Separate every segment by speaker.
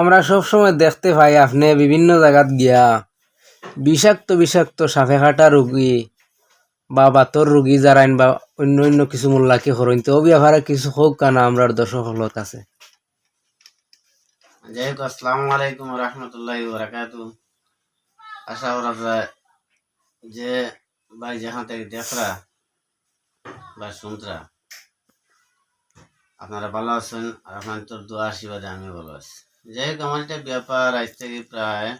Speaker 1: আমরা সব সময় দেখতে পাই আপনি বিভিন্ন জায়গাত গিয়া বিষাক্ত বিষাক্ত সাফে কাটা রুগী বা বাতর রুগী যারাইন বা অন্য অন্য কিছু মোল্লাকে হরইন। তো ব্যাপারে কিছু হোক কানা আমরা দর্শক হলত আছে।
Speaker 2: যাই হোক আসসালামু আলাইকুম রহমতুল্লাহ বরাকাতু আশা করা যায় যে ভাই যেখান থেকে দেখরা বা শুনতরা, আপনারা ভালো আছেন আর আপনার তোর দোয়া আশীর্বাদে আমি ভালো আছি। যাই হোক আমার একটা ব্যাপার। আজ থেকে প্রায়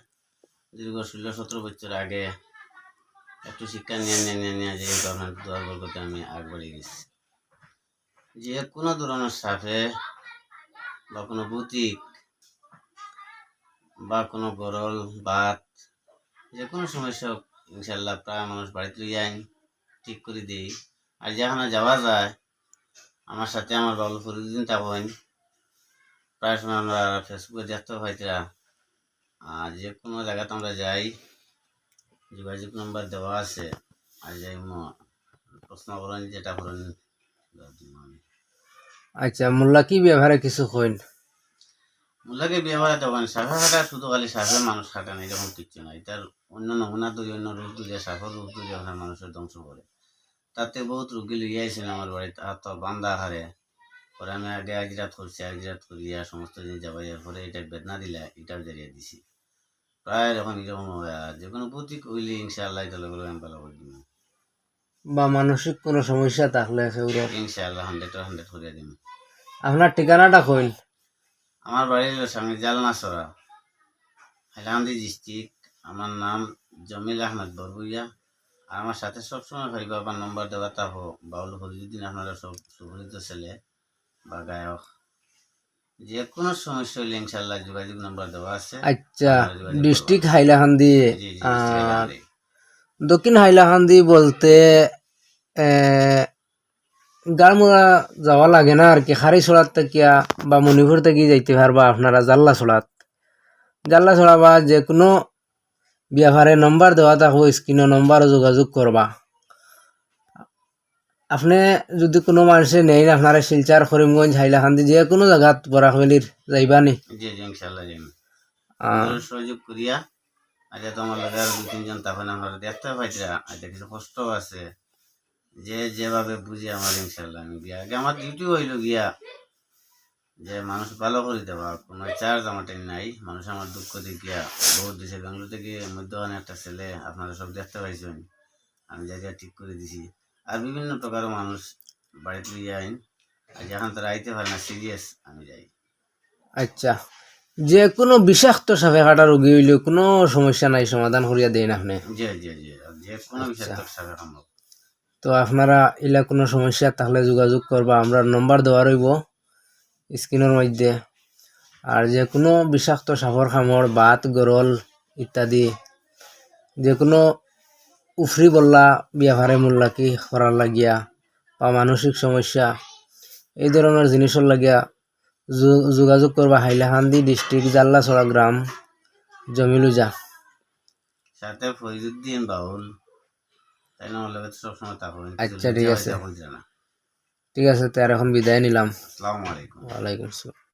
Speaker 2: দীর্ঘ ষোলো, সতেরো বছর আগে একটু শিক্ষা নিয়ে নিয়ে নিয়ে নিয়ে যাই হোক আপনার দোয়া বলতে আমি আগবাড়ি গেছি যে কোনো ধরনের সাথে বা কোনো বুটিক বা কোনো গরল, বাত, যে কোনো সমস্যা ইনশাল্লাহ প্রায় মানুষ বাড়িতে আইন, ঠিক করে দিই। আর যেখানে যাওয়া যায়, আমার সাথে আমার বাবু ফরিদুদ্দিন থাকেন প্রায় সময় আমরা ফেসবুকে দেখতে পাইতরা। আর যে কোনো জায়গাতে আমরা যাই যোগাযোগ নম্বর দেওয়া আছে। আর যাই প্রশ্ন করেন যেটা করেন
Speaker 1: আচ্ছা মোল্লা কি ব্যবহারে কিছু কইন
Speaker 2: মুলাকে ব্যবহারে তখন সাফা খাটা শুধু খালি সাফে মানুষ খাটা না এরকম কিচ্ছু না। এটার অন্য নমুনা তৈরি অন্য রূপ তুলে সাফের রূপ তুলে ওখানে মানুষের ধ্বংস করে। তাতে বহুত রুগী লইয়া আইছেন আমার বাড়িতে আর তো বান্দা হারে। পরে আমি আগে আজরাত করছি আজরাত করিয়া সমস্ত জিনিস যাবাইয়া পরে এটা বেদনা দিলা এটাও জারিয়ে দিছি। প্রায় এরকম এরকম যে কোনো প্রতি কইলে ইনশাআল্লাহ এটা লগে আমি ভালো করে দিব
Speaker 1: বা মানসিক কোনো সমস্যা থাকলে সেগুলোর
Speaker 2: ইনশাআল্লাহ হান্ড্রেড হান্ড্রেড করিয়া দিব
Speaker 1: আপনার ঠিকানাটা কইন।
Speaker 2: আমার বাড়ি হলো স্বামী জালনা সরা হাইলাকান্দি ডিস্ট্রিক্ট আমার নাম জমিল আহমেদ বরবুইয়া আর আমার সাথে সবসময় ভাই বাবার নম্বর দেওয়া তা হোক বাউল ফরিদুদ্দিন আপনারা সব সুপরিচিত ছেলে। বা গায়ক যে কোনো সমস্যা হলে ইনশাল্লাহ যোগাযোগ নম্বর দেওয়া আছে।
Speaker 1: আচ্ছা। ডিস্ট্রিক্ট হাইলাকান্দি। দক্ষিণ হাইলাকান্দি বলতে গাড়মুড়া যাওয়া লাগে না আর কি। খারি ছড়াত থেকে বা মণিপুর থেকে যাইতে পারবা আপনারা জাল্লা ছড়াত জাল্লা ছড়া বা যে কোনো বিয়াভারে নম্বর দেওয়া থাকব স্ক্রিনে নম্বরও যোগাযোগ করবা। আপনি যদি কোনো মানুষে নেই আপনারা শিলচার করিমগঞ্জ হাইলাকান্দি যে কোনো জায়গাত বরাকবেলির যাইবা নি
Speaker 2: জি জি সহযোগ করিয়া আচ্ছা তোমার লগে আর দুই তিনজন তখন আমরা দেখতে আচ্ছা কিছু কষ্ট আছে। যে যেভাবে বুঝি আমার ইনশাল্লাহ আমি গিয়া আগে আমার ডিউটি হইল গিয়া যে মানুষ ভালো করে দেওয়া। কোনো চার্জ আমার টাইম নাই। মানুষ আমার দুঃখ দেখিয়া বহুত দিছে। বেঙ্গলোর থেকে মধ্যখানে একটা ছেলে আপনারা সব দেখতে পাইছেন। আমি জায়গা ঠিক করে দিছি। আর বিভিন্ন প্রকারের মানুষ বাড়িতে আইন আর যখন তারা আইতে পারে না সিরিয়াস আমি যাই।
Speaker 1: আচ্ছা যে কোনো বিষাক্ত সাপে কাটা রোগী হইলে কোনো সমস্যা নাই সমাধান করিয়া দেন আপনি?
Speaker 2: জি জি জি যে কোনো বিষয় তোর সাথে সম্ভব
Speaker 1: তো আপনারা এলা কোনো সমস্যা থাকলে যোগাযোগ করবা আমরা নম্বর দেওয়া রইব স্ক্রিনের মধ্যে। আর যে কোনো বিষাক্ত সাপর খামর বাত গরল ইত্যাদি যে কোনো উফরি বললা বিয়াভারে মোল্লা কি করার লাগিয়া বা মানসিক সমস্যা এই ধরনের জিনিসের লাগিয়া যোগাযোগ করবা হাইলাকান্দি ডিস্ট্রিক্ট জাল্লাছড়া গ্রাম জমিলুজা।
Speaker 2: সাথে ফরিদুদ্দিন বাউল তাই না আমার সবসময় থাকো
Speaker 1: আচ্ছা, ঠিক আছে। ঠিক আছে তার এখন বিদায় নিলাম।
Speaker 2: আসসালামু আলাইকুম।
Speaker 1: ওয়ালাইকুম আসসালাম।